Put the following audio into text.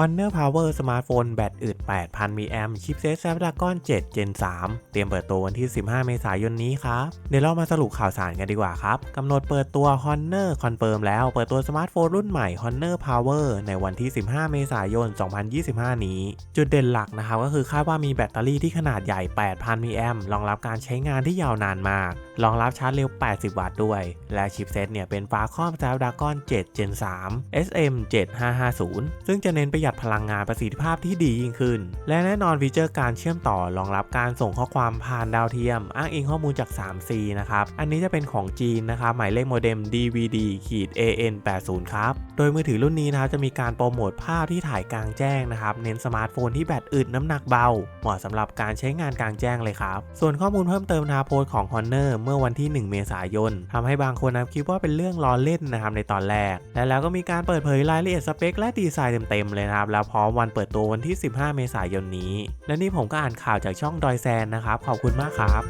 Honor Power สมาร์ทโฟนแบตอึด 8,000มิลลิแอมชิปเซต Snapdragon 7 Gen 3 เตรียมเปิดตัววันที่ 15 เมษายนนี้ครับ เดี๋ยวเรามาสรุปข่าวสารกันดีกว่าครับ กำหนดเปิดตัว Honor คอนเฟิร์มแล้ว เปิดตัวสมาร์ทโฟนรุ่นใหม่ Honor Power ในวันที่ 15 เมษายน 2025 นี้ จุดเด่นหลักนะครับก็คือคาดว่ามีแบตเตอรี่ที่ขนาดใหญ่ 8,000มิลลิแอมรองรับการใช้งานที่ยาวนานมากรองรับชาร์จเร็ว 80 วัตต์ด้วย และชิปเซตเนี่ยเป็น Qualcomm Snapdragon 7 Gen 3 SM 7550 ซึ่งจะเน้นปยัดพลังงานประสิทธิภาพที่ดียิ่งขึ้น และแน่นอนฟีเจอร์การเชื่อมต่อรองรับการส่งข้อความผ่านดาวเทียม อ้างอิงข้อมูลจาก 3C นะครับ อันนี้จะเป็นของจีนนะครับ หมายเลขโมเด็ม DVD ขีด AN 80ครับ โดยมือถือรุ่นนี้นะครับจะมีการโปรโมทภาพที่ถ่ายกลางแจ้งนะครับ เน้นสมาร์ทโฟนที่แบตอึดน้ำหนักเบา เหมาะสำหรับการใช้งานกลางแจ้งเลยครับ ส่วนข้อมูลเพิ่มเติมนะครับโพสต์ของ Honor เมื่อวันที่ 1 เมษายนทำให้บางคนนะครับคิดว่าเป็นเรื่องล้อเล่นนะครับในตอนแรก และแล้วก็มีการเปิดเผยรายละเอียดสเปคและดีไซน์เต็มๆเลยนะนะครับแล้วพร้อมวันเปิดตัววันที่ 15 เมษายนนี้ และนี่ผมก็อ่านข่าวจากช่องดอยแซนนะครับ ขอบคุณมากครับ